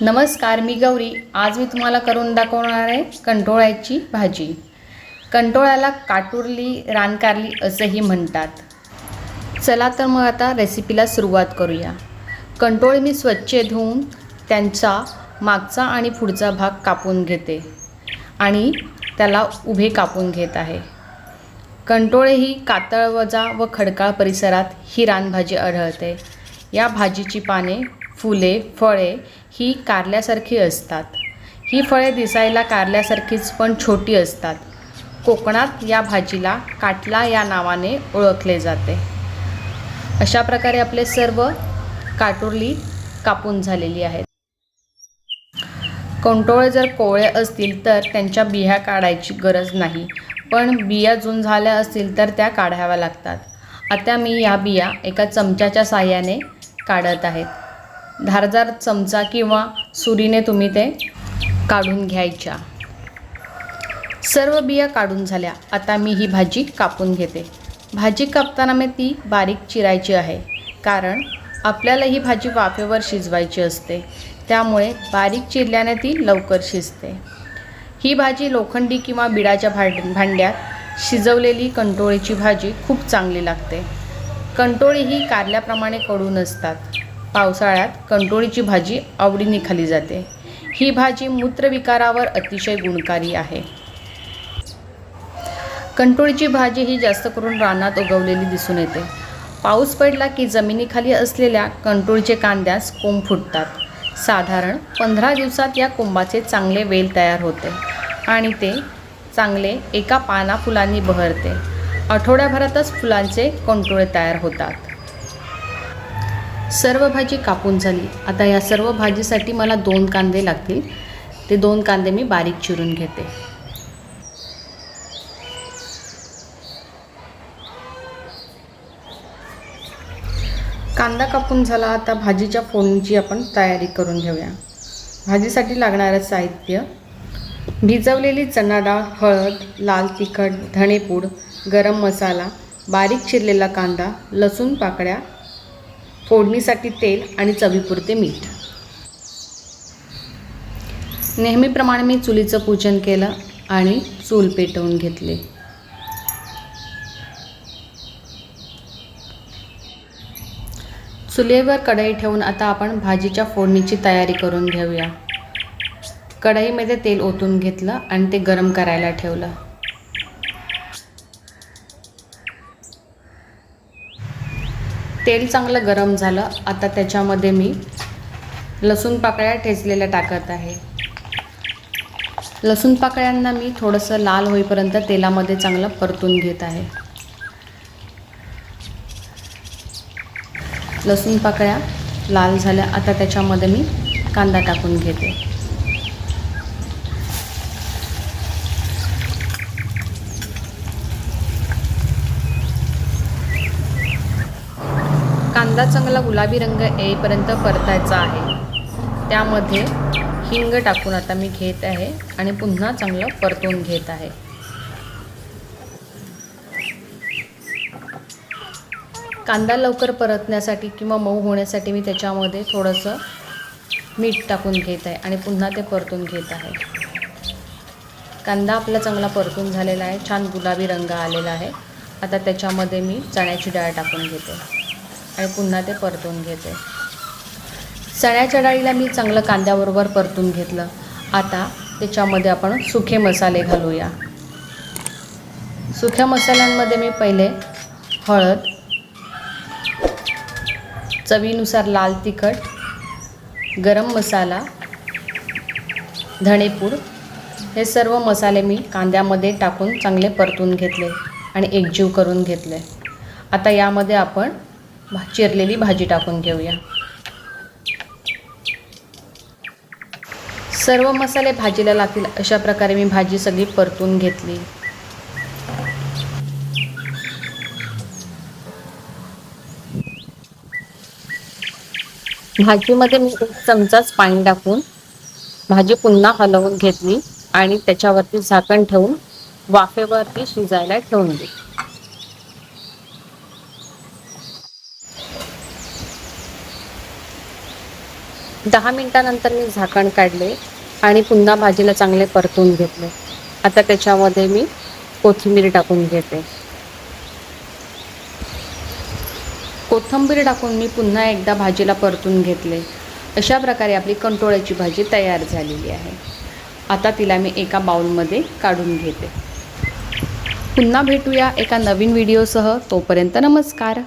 नमस्कार मी गौरी. आज मी तुम्हाला करून दाखवणार आहे कंटोळ्याची भाजी. कंटोळ्याला काटुरली रानकारली असंही म्हणतात. चला तर मग आता रेसिपीला सुरुवात करूया. कंटोळे मी स्वच्छ धुवून त्यांचा मागचा आणि पुढचा भाग कापून घेते आणि त्याला उभे कापून घेत आहे. कंटोळे ही कातळवजा व खडकाळ परिसरात ही रानभाजी आढळते. या भाजीची पाने फुले फळे ही कारल्यासारखी असतात. ही फळे दिसायला कारल्यासारखीच पण छोटी असतात. कोकणात या भाजीला काटला या नावाने ओळखले जाते. अशा प्रकारे आपले सर्व काटुरली कापून झालेली आहेत. कंटोळे जर कोवळे असतील तर त्यांच्या बिया काढायची गरज नाही. पण बिया जून झाल्या असतील तर त्या काढाव्या लागतात. आता मी या बिया एका चमच्याच्या साह्याने काढत आहेत धारदार चमचा किंवा सुरीने तुम्ही ते काढून घ्यायच्या. सर्व बिया काढून झाल्या. आता मी ही भाजी कापून घेते. भाजी कापताना मी ती बारीक चिरायची आहे. कारण आपल्याला ही भाजी वाफेवर शिजवायची असते. त्यामुळे बारीक चिरल्याने ती लवकर शिजते. ही भाजी लोखंडी किंवा बिडाच्या भांड भांड्यात शिजवलेली कंटोळीची भाजी खूप चांगली लागते. कंटोळी ही कारल्याप्रमाणे कडू नसतात. पावसाळ्यात कंटोळीची भाजी आवडीने खाली जाते. ही भाजी मूत्रविकारावर अतिशय गुणकारी आहे. कंटोळीची भाजी ही जास्त करून रानात उगवलेली दिसून येते. पाऊस पडला की जमिनीखाली असलेल्या कंटोळीचे कांद्यास कोंब फुटतात. साधारण पंधरा दिवसात या कोंबाचे चांगले वेल तयार होते आणि ते चांगले एका पाना फुलांनी बहरते. आठवड्याभरातच फुलांचे कंटोळे तयार होतात. सर्व भाजी कापून झाली. आता या सर्व भाजीसाठी मला दोन कांदे लागतील. ते दोन कांदे मी बारीक चिरून घेते. कांदा कापून झाला. आता भाजीच्या फोडणीची आपण तयारी करून घेऊया. भाजीसाठी लागणारं साहित्य भिजवलेली चणा डाळ हळद लाल तिखट धणेपूड गरम मसाला बारीक चिरलेला कांदा लसूण पाकळ्या फोडणीसाठी तेल आणि चवीपुरते मीठ. नेहमीप्रमाणे मी चुलीचं पूजन केलं आणि चूल पेटवून घेतले. चुलीवर कढई ठेवून आता आपण भाजीच्या फोडणीची तयारी करून घेऊया. कढईमध्ये तेल ओतून घेतलं आणि ते गरम करायला ठेवलं. तेल चांगलं गरम झालं. आता त्याच्यामध्ये मी लसूण पाकळ्या ठेचलेल्या टाकत आहे. लसूण पाकळ्यांना मी थोडंसं लाल होईपर्यंत तेलामध्ये चांगलं परतून घेत आहे. लसूण पाकळ्या लाल झाल्या. आता त्याच्यामध्ये मी कांदा टाकून घेते. कांदा चांगला गुलाबी रंग येईपर्यंत परतायचा आहे. त्यामध्ये हिंग टाकून आता मी घेत आहे आणि पुन्हा चांगलं परतून घेत आहे. कांदा लवकर परतण्यासाठी किंवा मऊ होण्यासाठी मी त्याच्यामध्ये थोडंसं मीठ टाकून घेत आहे आणि पुन्हा ते परतून घेत आहे. कांदा आपला चांगला परतून झालेला आहे. छान गुलाबी रंग आलेला आहे. आता त्याच्यामध्ये मी चण्याची डाळ टाकून घेते. आणि पुन्हा ते परतून घेते. चण्याच्या डाळीला मी चांगलं कांद्याबरोबर परतून घेतलं. आता त्याच्यामध्ये आपण सुखे मसाले घालूया. सुख्या मसाल्यांमध्ये मी पहिले हळद चवीनुसार लाल तिखट गरम मसाला धणेपूड हे सर्व मसाले मी कांद्यामध्ये टाकून चांगले परतून घेतले आणि एकजीव करून घेतले. आता यामध्ये आपण चिरलेली भाजी टाकून घेऊया. सर्व मसाले भाजीला लागतील अशा प्रकारे मी भाजी सगळी परतून घेतली. भाजीमध्ये मी एक चमचाच पाणी टाकून भाजी पुन्हा हलवून घेतली आणि त्याच्यावरती झाकण ठेवून वाफेवरती शिजायला ठेवून दिली. दहा मिनटानंतर मी झाकण काढले आणि पुन्हा भाजीला चांगले परतून घेतले. आता त्याच्यामध्ये मी कोथिंबीर टाकून घेते. कोथिंबीर टाकून मी पुन्हा एकदा भाजीला परतून घेतले. अशा प्रकारे आपली कंटोळ्याची भाजी तयार झालेली आहे. आता तिला मी एका बाउलमध्ये काढून घेते. पुन्हा भेटूया एका नवीन व्हिडिओसह. तोपर्यंत नमस्कार.